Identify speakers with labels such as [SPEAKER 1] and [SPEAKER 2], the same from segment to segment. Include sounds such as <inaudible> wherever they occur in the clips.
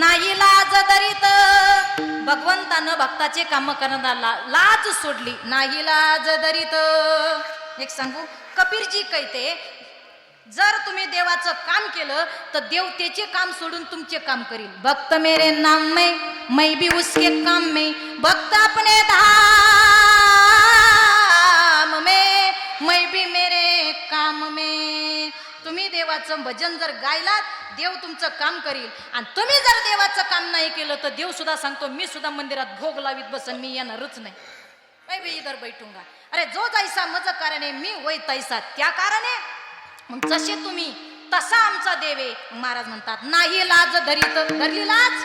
[SPEAKER 1] नाही लाज दरीत. भगवंतानं भक्ताचे काम करणारा लाज सोडली. नाही लाज दरीत. एक सांगू? कबीरजी कैते जर तुम्ही देवाचं काम केलं तर देव त्याचे काम सोडून तुमचे काम करील. भक्त मेरे नाम में मैं भी उसके काम में भक्त अपने धाम देवाचं भजन जर गायलात देव तुमचं काम करील. आणि तुम्ही जर देवाचं काम नाही केलं तर देव सुद्धा सांगतो मी सुद्धा मंदिरात भोग लावीत बसन मी येणारच नाही. मैं भी इधर बैठूंगा. अरे जो जायसा मज कारणे मी वय तैसा त्या कारणे? मग जसे तुम्ही तसा आमचा देव आहे महाराज म्हणतात नाही लाज धरीत धरली लाज?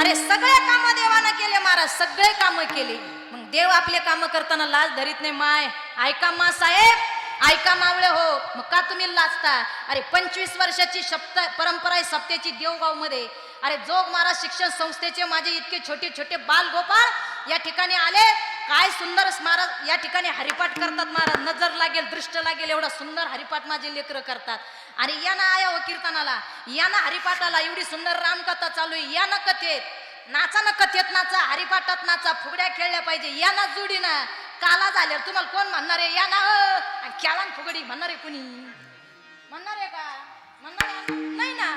[SPEAKER 1] अरे सगळे काम देवानं केले महाराज सगळे काम केले. मग देव आपले काम करताना लाज धरीत नाही माय. ऐका मा साहेब. ऐका मावळे हो मग का तुम्ही लाचता अरे पंचवीस वर्षाची सप्त परंपरा आहे सप्तेची देवगावमध्ये. अरे जोग महाराज शिक्षण संस्थेचे माझे इतके छोटे छोटे बाल गोपाळ या ठिकाणी आले. काय सुंदर महाराज या ठिकाणी हरिपाठ करतात महाराज. नजर लागेल दृष्ट लागेल एवढा सुंदर हरिपाठ माझे लेकरं करतात. आणि या ना आया हो कीर्तनाला या ना हरिपाठाला एवढी सुंदर रामकथा चालू आहे. या ना कथेत नाचा ना कथेत नाचा हरिपाठात नाचा फुगड्या खेळल्या पाहिजे. या ना जुडी ना काला झाल्यावर तुम्हाला कोण म्हणणार आहे? या ना आणि खेळा फुगडी म्हणणार आहे कुणी? म्हणणार आहे का? म्हणणार नाही ना.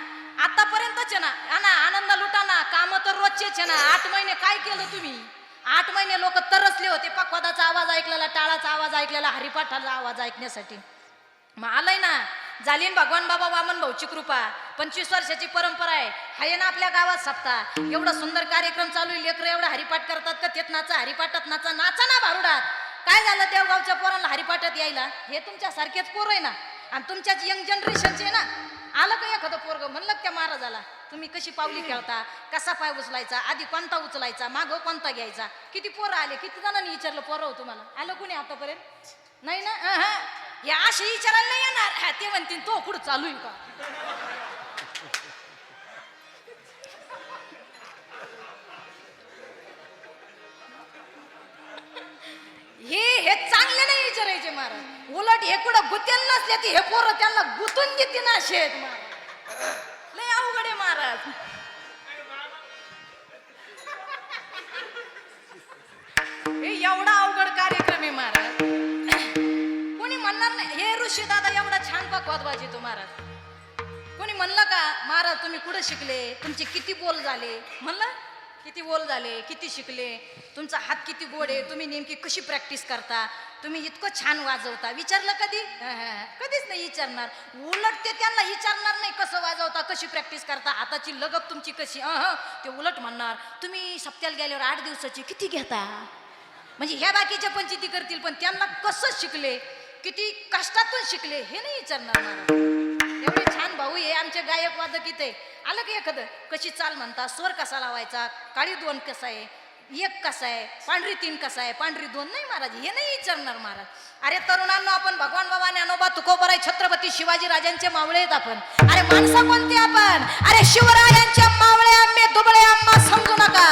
[SPEAKER 1] आतापर्यंतच आहे ना. हा ना आनंद लुटा ना काम तर रोजचेच आहे ना. आठ महिने काय केलं तुम्ही? आठ महिने लोक तरसले होते पक्वादाचा आवाज ऐकलेला टाळाचा आवाज ऐकलेला हरिपाठाचा आवाज ऐकण्यासाठी. मग आलंय ना. झाली ना भगवान बाबा वामन भाऊची कृपा. पंचवीस वर्षाची परंपरा आहे. हाय ना आपल्या गावात सप्ताह एवढा सुंदर कार्यक्रम चालू आहे. लेकरं एवढा हरिपाठ करतात का? तेच नाचा हरिपाठात नाचा नाचा ना भारुडात. काय झालं देवगावच्या पोरांना हरिपाठात यायला? हे तुमच्या सारखेच पोर आहे ना? आणि तुमच्याच यंग जनरेशनचे ना? आलं का एखादं पोरग? म्हणलं त्या महाराजाला? तुम्ही कशी पावली खेळता? कसा पाय उचलायचा? आधी कोणता उचलायचा? मागं कोणता घ्यायचा? किती पोरं आले? किती जणांनी विचारलं? पोरं हो तुम्हाला. आलं कुणी आतापर्यंत? नाही ना? या अशी विचारायला नाही येणार. हा, ते म्हणतील तो कुठं चालू आहे का? हे हे चांगले नाही विचारायचे महाराज. उलट हे कुठं गुतेल नसले ती हे पोरं त्यांना गुतून देते ना असे आहेत महाराज. नाही दादा एवढा छान पकवाद वाजितो महाराज. कोणी म्हणलं का महाराज तुम्ही कुठं शिकले? तुमचे किती बोल झाले? म्हणलं किती बोल झाले? किती शिकले? तुमचा हात किती गोड आहे? तुम्ही नेमकी कशी प्रॅक्टिस करता? तुम्ही इतकं छान वाजवता. विचारलं कधी? कधीच नाही विचारणार. उलट ते त्यांना विचारणार नाही कसं वाजवता कशी प्रॅक्टिस करता. हाताची लगत तुमची कशी? अह ते उलट म्हणणार तुम्ही सप्त्याला गेल्यावर आठ दिवसाची किती घेता? म्हणजे ह्या बाकीच्या पंचायती करतील पण त्यांना कसं शिकले? किती कष्टातून शिकले हे नाही विचारणार एवढे छान भाऊ हे आमचे गायक वादक इथे. आलं की एखादं? कशी चाल म्हणता? स्वर कसा लावायचा? काळी दोन कसा आहे? एक कसा आहे? पांढरी तीन कसा आहे? पांढरी दोन नाही महाराज हे नाही विचारणार महाराज. अरे तरुणांना आपण भगवान बाबा ज्ञानोबा तुकोबराय छत्रपती शिवाजी राजांचे मावळे आहेत आपण. अरे माणसं कोणते आपण? अरे शिवरायांच्या मावळे आम्ही दुबळे आम्हा समजू नका.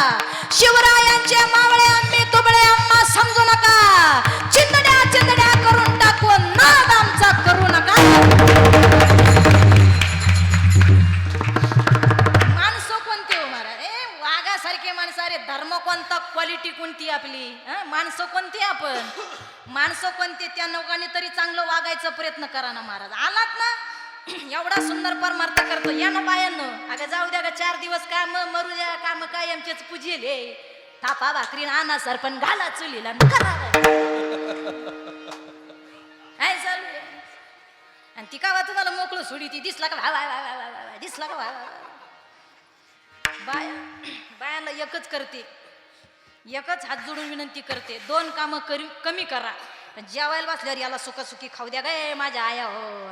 [SPEAKER 1] शिवरायांचे मावळे आम्ही दुबळे आम्हा समजू नका. चिंदड्या चिंदड्या करून नाद आमचा करू नका. माणसं कोणते हो महाराज? ए वाघासारखे माणसं अरे धर्म कोणता? क्वालिटी कोणती आपली? माणसं कोणती आपण? माणसं कोणते? त्या लोकांनी तरी चांगलं वागायचा प्रयत्न करा ना महाराज. आलात ना? <clears throat> एवढा सुंदर परमार्थ करतो. या ना बायांनो. अगं जाऊ द्या का चार दिवस काम मरू द्या काम काय आमचेच पूजेल. हे थापा भाकरी आणा सरपण घाला चुलीला न करा ती कावा तुम्हाला मोकळं सोडी ती दिसला का? दिसला का? बाय बायाला बाया एकच करते. एकच हात जोडून विनंती करते. दोन कामं करी कमी करा. पण जेवायला बसल्यावर याला सुखासुखी खाऊ द्या गे माझ्या आया हो.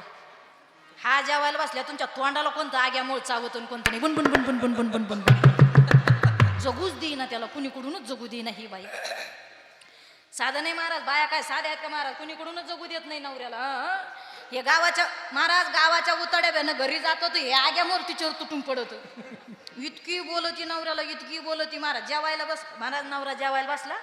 [SPEAKER 1] हा जेवायला बसल्या तुमच्या तोंडाला कोणतं आग्यामुळे चावतून कोणतं नाही? गुणगुण गुणगुण गुणगुण गुणगुण गुण जगूच देईना त्याला कुणीकडूनच जगू देईना ही बाई. साधा नाही महाराज बाया काय साध्या आहेत का महाराज? कुणीकडूनच जगू देत नाही नवऱ्याला हे गावाच्या महाराज गावाच्या उतड्यानं घरी जात होतो हे आग्या तिच्यावर तुटून पडत इतकी बोलती नवऱ्याला इतकी बोलती महाराज. जेवायला बस महाराज नवरा जेवायला बसला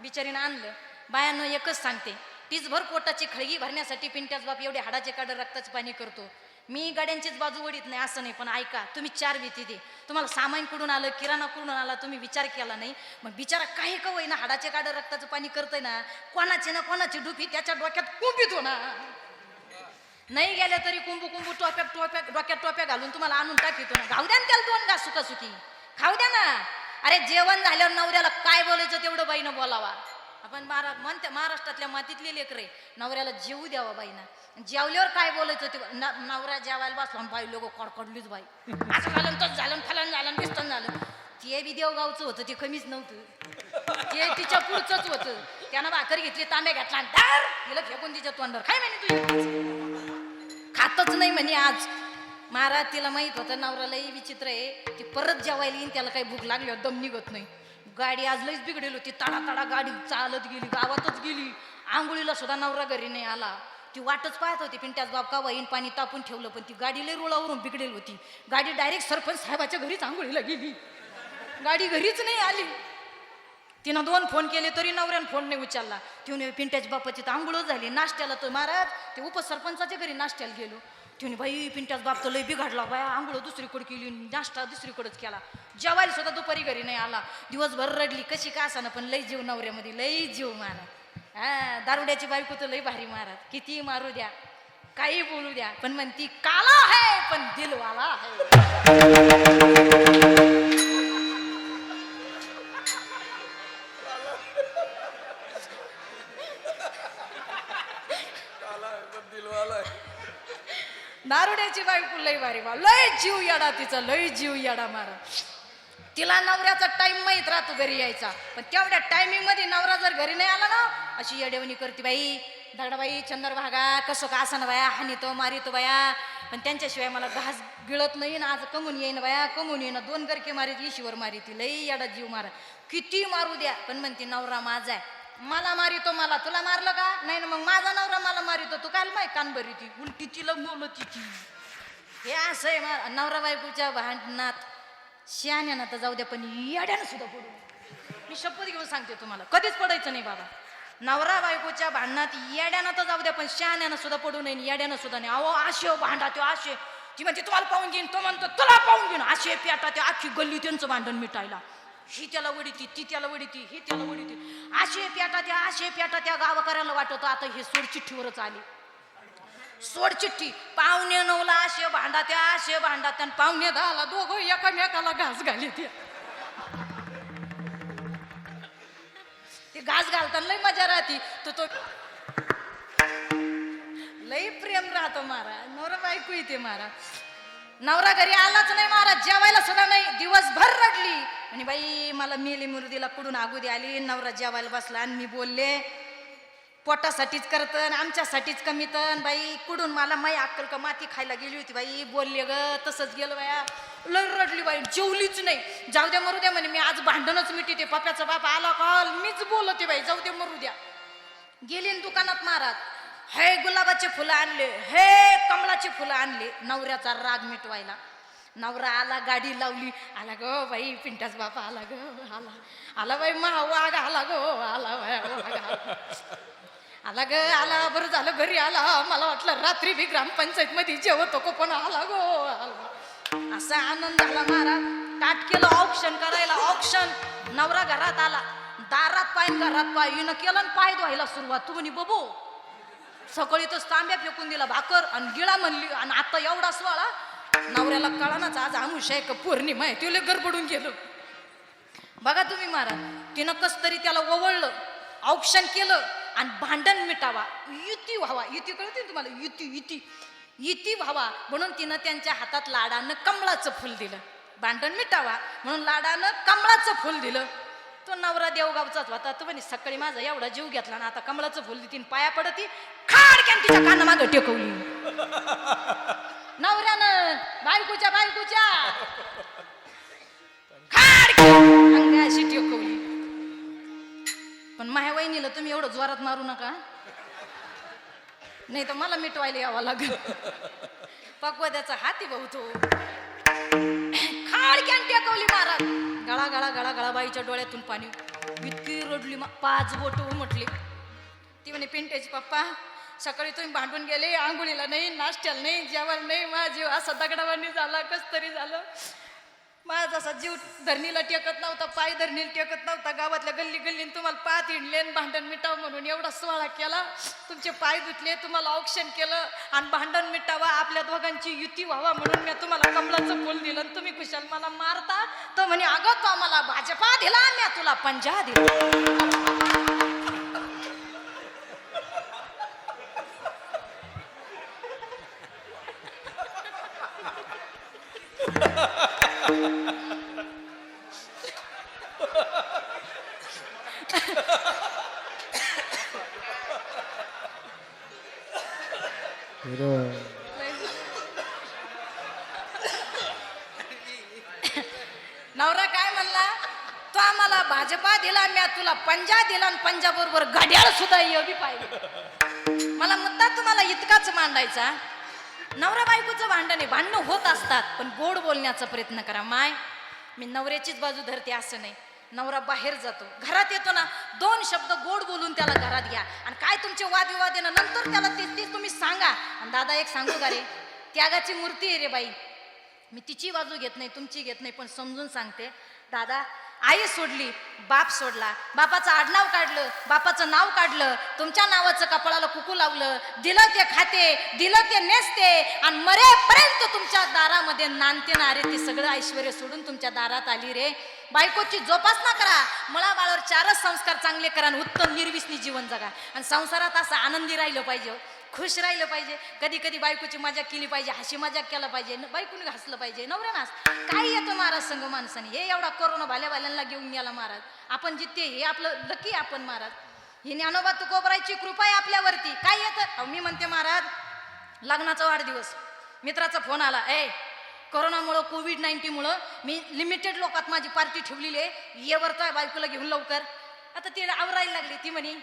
[SPEAKER 1] बिचारीनं आणलं. बायांना एकच सांगते तीचभर पोटाची खळगी भरण्यासाठी पिंट्याच बाप एवढे हाडाचे काढं रक्ताचं पाणी करतो. मी गाड्यांचीच बाजू वडीत नाही असं नाही पण ऐका तुम्ही चार भीती दे. तुम्हाला सामान कुठून आलं किराणा कुठून आला तुम्ही विचार केला नाही. मग बिचारा काही का होईना हाडाचे काढं रक्ताचं पाणी करतंय ना कोणाची ना कोणाची डुफी त्याच्या डोक्यात कुंपितो ना नाही गेले तरी कुंभू कुंभू टोप्या टोप्या डोक्यात टोप्या घालून तुम्हाला आणून टाकितो ना घाऊ द्या ना त्याला दोन घास सुखासुखी. खाऊ द्या ना. अरे जेवण झाल्यावर नवऱ्याला काय बोलायचं तेवढं बाईनं बोलावा. आपण महारा म्हणते महाराष्ट्रातल्या मातीतले लेकरे नवऱ्याला जेवू द्यावा बाईनं. जेवल्यावर काय बोलायचं ते नवऱ्या नवरा जेवायला बसला बाई लोक कडकडलीच बाई. असं झालं न झालं फलन झालं न झालं. ते बी देवगावचं होतं ते कमीच नव्हतं. ते तिच्या पुढचंच होतं. त्यानं भाकर घेतली तांब्या घेतला तिला फेकून तिच्या तोंडावर. काय म्हणे तुझी खातच नाही म्हणे आज. महाराज तिला माहीत होतं नवऱ्यालाही विचित्र आहे. ती परत जेवायला येईन त्याला काही भूक लागली होती, दम निघत नाही. गाडी आज लईच बिघडेल होती. तडा तडा गाडी चालत गेली गावातच गेली. आंघोळीला सुद्धा नवरा घरी नाही आला. ती वाटच पाहत होती पिंट्याच बाप का वाईन पाणी तापून ठेवलं? पण ती गाडी लई रुळावरून बिघडेल होती. गाडी डायरेक्ट सरपंच साहेबाच्या घरीच आंघोळीला गेली. गाडी घरीच नाही आली. तिनं दोन फोन केले तरी नवऱ्यानं फोन नाही उचलला. तिने पिंट्याच्या बापाची तर आंघोळ झाली नाश्त्याला तर महाराज ते उपसरपंचाच्या घरी नाश्त्याला गेलो. तिने बाई पिंट्याच बाप तर लय बिघडला बाया आंघोळ दुसरीकडे केली नाश्ता दुसरीकडेच केला. जेवायला सुद्धा दुपारी घरी नाही आला. दिवसभर रडली कशी का असाना पण लई जीव नवऱ्यामध्ये लई जीव महाराज हा दारुड्याची बायको तर लई भारी महाराज किती मारू द्या काही बोलू द्या पण म्हणती काला आहे पण दिलवाला आहे. दारुड्याची बायको लय भारी बा लय जीव येडा तिचा लय जीव येडा मारा. तिला नवऱ्याचा टाइम माहीत राहतो घरी यायचा. पण तेवढ्या टायमिंगमध्ये नवरा जर घरी नाही आला ना अशी येडेवणी करते बाई दगडाबाई चंद्रभागा कसं का असं बाया हानितो मारितो बाया. पण त्यांच्याशिवाय मला घास गिळत नाही ना आज कमून येईन बाया कमून येईन. दोन गरके मारीत ईशीवर मारिती लई येडा जीव मारा. किती मारू द्या पण म्हणते नवरा माझा आहे. मला मारितो मला तुला मारलं का? नाही ना मग माझा नवरा मला मारितो. तू काल माय कान बरी ती उलटीची तिला बोलत हे असं आहे मा- नवरा बायकोच्या भांडणात शहाण्यानं तर जाऊ द्या पण येड्यानं सुद्धा पडू. मी शपथ घेऊन सांगते तुम्हाला कधीच पडायचं नाही बाबा. नवरा बायकोच्या भांडणात येड्यानं तर जाऊ द्या पण शहाण्यानं सुद्धा पडू नये येड्यानं सुद्धा नाही. अहो आशे भांडा तो आशे ती म्हणते तुम्हाला पाहून घेईन. तो म्हणतो तुला पाहून घेईन. आशे प्याटा ते आखी गल्ली त्यांचं भांडण मिटायला. ही त्याला वडीती ती त्याला वडीती ही त्याला वडीती. आशे पेटा त्या आशे पेटा त्या गावकऱ्याला वाटत आता हे सोडचिठ्ठीवरच आली. आले पाहुणे नऊला आशे भांडा त्या आशे भांडा त्या पाहुणे दहाला दोघं एकमेकाला घास घाली ते ते घास घालताना लय मजा राहती. तो तो लई प्रेम राहतो मारा नोर बायको येते मारा नवरा घरी आलाच नाही महाराज जेवायला सुद्धा नाही. दिवसभर रडली. आणि बाई मला मेली मुरुदीला कुडून आगुदी आली? नवरा जेवायला बसला आणि मी बोलले पोटासाठीच करतन आमच्यासाठीच कमीतन. बाई कुडून मला माई अक्कल का माती खायला गेली होती बाई? बोलले ग तसंच गेलं बाया. लय रडली बाई जेवलीच नाही. जाऊ द्या मरू द्या म्हणे मी आज भांडणच मिटी पप्याचा बाप आला कॉल मीच बोलते बाई जाऊ द्या मरू द्या. गेली दुकानात महाराज. हे गुलाबाचे फुलं आणले हे कमळाचे फुलं आणले नवऱ्याचा राग मिटवायला. नवरा आला गाडी लावली आला ग बाई पिंटाच बापा आला ग आला. आला बाई मा वाघ आला ग आला बाई आला आला. ग आला बरं झालं घरी आला. मला वाटलं रात्री बी ग्रामपंचायत मध्ये जेवतो को पण आला गो आला. असा आनंद झाला महाराज. काट केलं ऑप्शन करायला ऑप्शन नवरा घरात आला. दारात पाय घरात पाय हिनं केलं पाय धुवायला सुरुवात. तू म्हणे बबू सकाळी तर तांब्या फेकून दिला भाकर आणि गिळा म्हणली आणि आता एवढा स्वाळा नवऱ्याला कळानाच आज आमुष आहे का पौर्णिमा आहे तुला गडबडून गेलं. बघा तुम्ही महाराज तिनं कस तरी त्याला ओवळलं औक्षण केलं आणि भांडण मिटावा. युती व्हावा युती कळते तुम्हाला? युती युती युती व्हावा. म्हणून तिनं त्यांच्या हातात लाडानं कमळाचं फुल दिलं. भांडण मिटावा म्हणून लाडानं कमळाचं फुल दिलं. तो नवरा देवगावचाच होता. तो म्हणे सकाळी माझा एवढा जीव घेतला ना आता कमळाचं फुल तीन पाया पडती खाडक्यान तिच्या काना मागं टेकवली. नवऱ्यानं बायकोच्या बायकोच्या खाडक्यान अंगाशी टेकवली. पण माझ्या वहिनीला तुम्ही एवढं जोरात मारू नका. नाही तर मला मिटवायला यावं लागेल. पक्वद्याचा हाती बहुतो खाडक्यान टेकवली महाराज गळा गळा गळा गळा बाईच्या डोळ्यातून पाणी. इतकी रडली मग पाच बोट म्हटली ती म्हणे पिंट्याची पप्पा सकाळी तुम्ही भांडून गेले आंघोळीला नाही नाश्त्याला नाही जेवण नाही माझी असा दगडावानी झाला कस तरी झालं. माझा जसा जीव धरणीला टेकत नव्हता पाय धरणीला टेकत नव्हता गावातल्या गल्ली गल्लीन तुम्हाला पात हिंडले भांडण मिटाव म्हणून एवढा सोहळा केला. तुमचे पाय धुतले तुम्हाला ऑप्शन केलं आणि भांडण मिटावा आपल्या दोघांची युती व्हावा म्हणून मी तुम्हाला कमलाचं फुल दिलं आणि तुम्ही कुशाल मला मारता. तर म्हणे अगं तो आम्हाला भाजपा दिला मी तुला पंजा दिला नवरा काय म्हणला तो आम्हाला भाजपा दिला मी तुला पंजा दिला आणि पंजा बरोबर घड्याळ सुद्धा योगी पाहिजे. मला मुद्दा तुम्हाला इतकाच मांडायचा. नवरा बायकोचं भांडण आहे. भांडणं होत असतात पण गोड बोलण्याचा प्रयत्न करा. माय मी नवऱ्याचीच बाजू धरते असं नाही. नवरा बाहेर जातो. घरात येतो ना दोन शब्द गोड बोलून त्याला घरात घ्या. आणि काय तुमचे वादविवाद येणं नंतर त्याला ते ते तुम्ही सांगा. आणि दादा एक सांगू का रे? त्यागाची मूर्ती आहे रे बाई. मी तिची बाजू घेत नाही तुमची घेत नाही पण समजून सांगते. दादा आई सोडली बाप सोडला. बापाचं आडनाव काढलं बापाचं नाव काढलं तुमच्या नावाचं कपाळाला कुकू लावलं दिलं ते खाते दिलं ते नेसते आणि मरेपर्यंत तुमच्या दारामध्ये नांदते ना अरे ती सगळं ऐश्वर सोडून तुमच्या दारात आली रे. बायकोची जोपासना करा. मला बाळावर चारच संस्कार चांगले करा आणि उत्तम निर्विसनी जीवन जगा. आणि संसारात असं आनंदी राहिलं पाहिजे हो. खुश राहिलं पाहिजे. कधी कधी बायकोची मजा केली पाहिजे हशी मजाक केला पाहिजे बायकोने घासलं पाहिजे. नवऱ्यानं हस काय येतं महाराज संघ माणसाने. हे एवढा कोरोना भाल्या भाल्यांना घेऊन गेला महाराज. आपण जिथे हे आपलं लकी आपण महाराज. ही ज्ञानोबा तुकोबरायची कृपा आहे आपल्यावरती. काय येतं? मी म्हणते महाराज लग्नाचा वाढदिवस. मित्राचा फोन आला. ए कोरोनामुळं कोविड नाईन्टीनमुळं मी लिमिटेड लोकात माझी पार्टी ठेवलेली आहे. ये बायकोला घेऊन लवकर. आता ती आवरायला लागली. ती म्हणे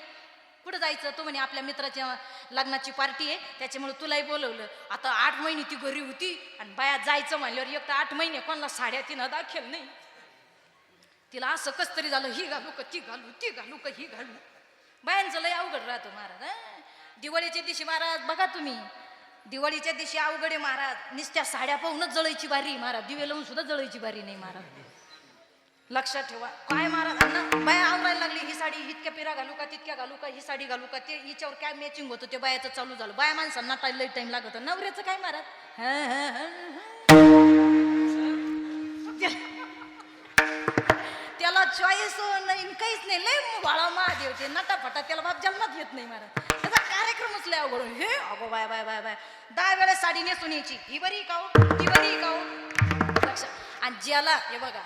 [SPEAKER 1] कुठं जायचं? तो म्हणे आपल्या मित्राच्या लग्नाची पार्टी आहे. त्याच्यामुळे तुलाही बोलवलं. आता आठ महिने ती घरी होती आणि बाया जायचं म्हणल्यावर एक तर आठ महिने कोणाला साड्या तिनं दाखल नाही. तिला असं कस तरी झालं ही घालू का? ती घालू ती घालू का? ही घालू. बायांचं लय अवघड राहतो महाराज दिवाळीच्या दिवशी महाराज बघा तुम्ही. दिवाळीच्या दिवशी अवघड आहे महाराज. नुसत्या साड्या पाहूनच जळायची बारी महाराज. दिवे लावून सुद्धा जळायची बारी नाही महाराज. लक्षात ठेवा. काय महाराज अण्णा बाया आवरायला लागली ही साडी इतक्या पिरा घालू का तितक्या घालू का ही साडी घालू का ते हिच्यावर काय मॅचिंग होतं ते बायाचं चालू झालं. बाया माणसांना टाइम लई टाइम लागत नवऱ्याचं काय महाराज त्याला चॉईस नाही काहीच नाही. लय बाळा महादेव ते नटाफटा त्याला बाप जन्मात येत नाही महाराज त्याचा कार्यक्रमच लय अवघड हे अगो बाय बाय बाय बाय. दहा वेळेस साडी नेसून यायची. ही बरी का हो? ती बरी का हो? लक्षात. आणि ज्याला हे बघा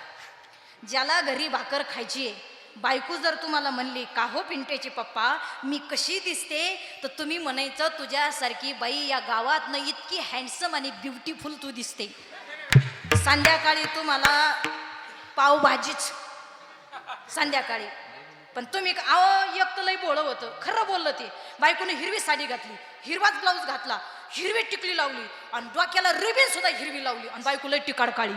[SPEAKER 1] ज्याला घरी भाकर खायची आहे. बायको जर तुम्हाला म्हणली का हो पिंटेची पप्पा? मी कशी दिसते? तर तुम्ही म्हणायचं तुझ्यासारखी बाई या गावात न इतकी हँडसम आणि ब्युटिफुल तू दिसते. संध्याकाळी तुम्हाला पावभाजीच. संध्याकाळी. पण तुम्ही आव एक तर लई बोळ होतं. खरं बोललं ते. बायकोने हिरवी साडी घातली हिरवाच ब्लाऊज घातला हिरवी टिकली लावली आणि डोक्याला रिबीन सुद्धा हिरवी लावली आणि बायकोला टिकाड काळी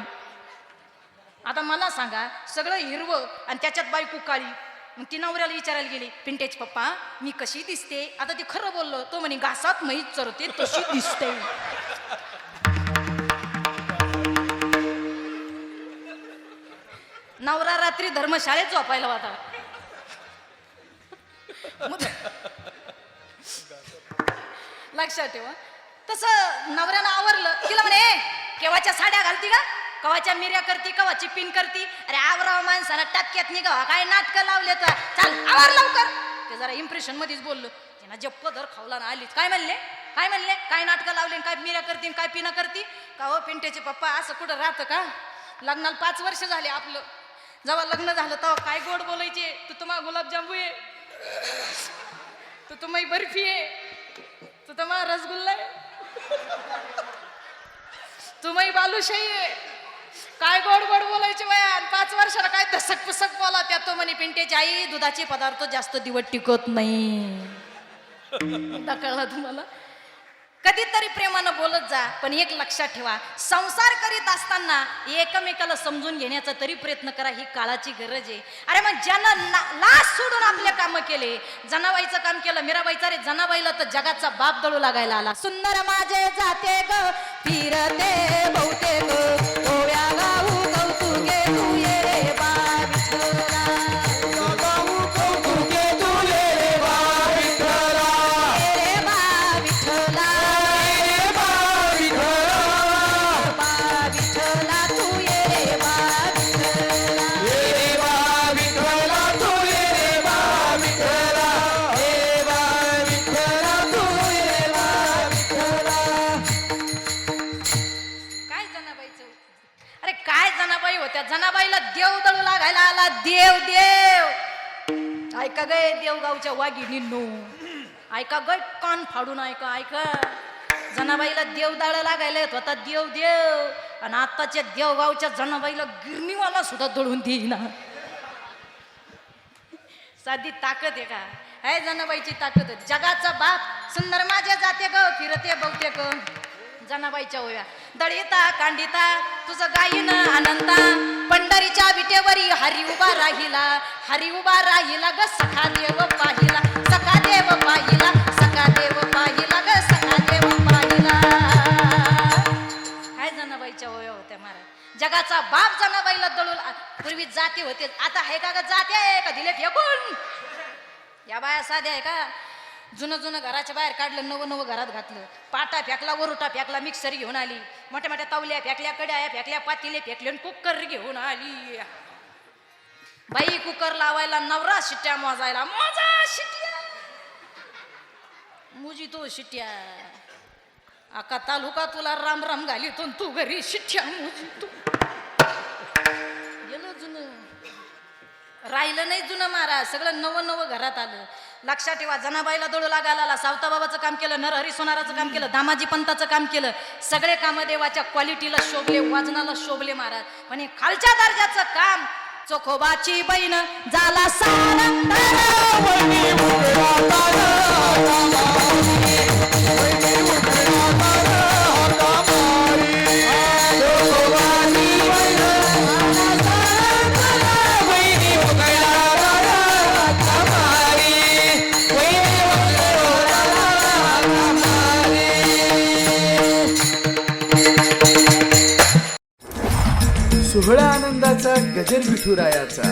[SPEAKER 1] आता मला सांगा सगळं हिरवं आणि त्याच्यात बायको काळी. मग ती नवऱ्याला विचारायला गेली पिंटेज पप्पा मी कशी दिसते? आता ती खरं बोललो तो म्हणे घासात म्हैस चरते तशी दिसते. नवरा रात्री धर्मशाळेत झोपायला होता. लक्षात ठेवा. तसं नवऱ्यानं आवरलं तिला म्हणे केव्हाच्या साड्या घालती का कवाच्या मिऱ्या करती कवा पिन करती. अरे आवराव माणसानं टपक्यात निघावा. काय नाटकं लावले तर चाल आवर लवकर. ते जरा इम्प्रेशन मध्येच बोललो. तिनं जप्प धर खावला ना आलीच. काय म्हणले? काय म्हणले? काय नाटकं लावले काय मिऱ्या करतीन काय पिणं करती? का हो पिंट्याचे पप्पा असं कुठं राहतं का? लग्नाला पाच वर्ष झाले आपलं. जेव्हा लग्न झालं तेव्हा काय गोड बोलायचे? तू तुम्हा गुलाबजांबू आहे. तू तुम्ही बर्फी आहे. तू तुम्हा रसगुल्ला आहे. तुम्ही बालुशाही आहे. काय गोड गोड बोलायचे वया? आणि पाच वर्षाला काय धसक पुसक बोला त्या तो म्हणे पिंटेची आई दुधाचे पदार्थ जास्त दिवस टिकत नाही. कळलं तुम्हाला? कधीतरी प्रेमानं बोलत जा पण एक लक्षात ठेवा संसार करीत असताना एकमेकाला समजून घेण्याचा तरी प्रयत्न करा ही काळाची गरज आहे. अरे मग ज्यानं ना- सोडून आपले काम केले जनाबाईचं काम केलं मीराबाईचा रे जनाबाईला तर जगाचा बाप दळू लागायला आला. सुंदर माझे जाते ग फिरते बहुते देव देव. ऐका गे देवगावच्या वाघिणींनो. ऐका ग कान फाडून ऐका ऐका. जनाबाईला देवदाळ लागायला येत होता देव देव. आणि आताच्या देवगावच्या जनाबाईला गिरणीवाला सुद्धा दळून देईना. साधी ताकद आहे का? आहे जनाबाईची ताकद जगाचा बाप सुंदर माझ्या जाते ग फिरते बघते ग. जनाबाईच्या ओव्या दळिता कांडिता तुझं गायीन आनंदा. पंढरीच्या विटेवरी हरी उभा राहिला हरी उभा राहिला ग सखा देव पाहिला. सखा देव पाहिला सखा देव पाहिला ग सखा देव पाहिला. काय जनाबाईच्या ओव्या होत्या महाराज? जगाचा बाप जनाबाईला दळून पूर्वी जाती होते. आता आहे का ग जाते आहे का? दिले फेकून. या बाया साध्या आहे का? जुनं जुनं घराच्या बाहेर काढलं नवं नवं घरात घातलं. पाटा फेकला वरुटा फेकला मिक्सर घेऊन आली. मोठ्या मोठ्या तावल्या फेकल्या कड्या फेकल्या पातीले फेकले आणि कुकर घेऊन आली. बाई कुकर लावायला नवरा शिट्ट्या मोजायला. मोजा शिट्या! मुजी तो शिट्ट्या आका तालुका तुला राम राम घालीतून तू घरी शिट्ट्या मुजी तू. गेलं जुनं. राहिलं नाही जुनं महाराज सगळं नवं नवं घरात आलं. लक्षात ठेवा जनाबाईला दळू लागायला सावताबाबाचं काम केलं नरहरी सोनाराचं काम केलं दामाजी पंताचं काम केलं. सगळे कामं देवाच्या क्वालिटीला शोभले वाजनाला शोभले महाराज. पण हे खालच्या दर्जाचं काम चोखोबाची बहीण झाला
[SPEAKER 2] hayata, kader bütün hayata.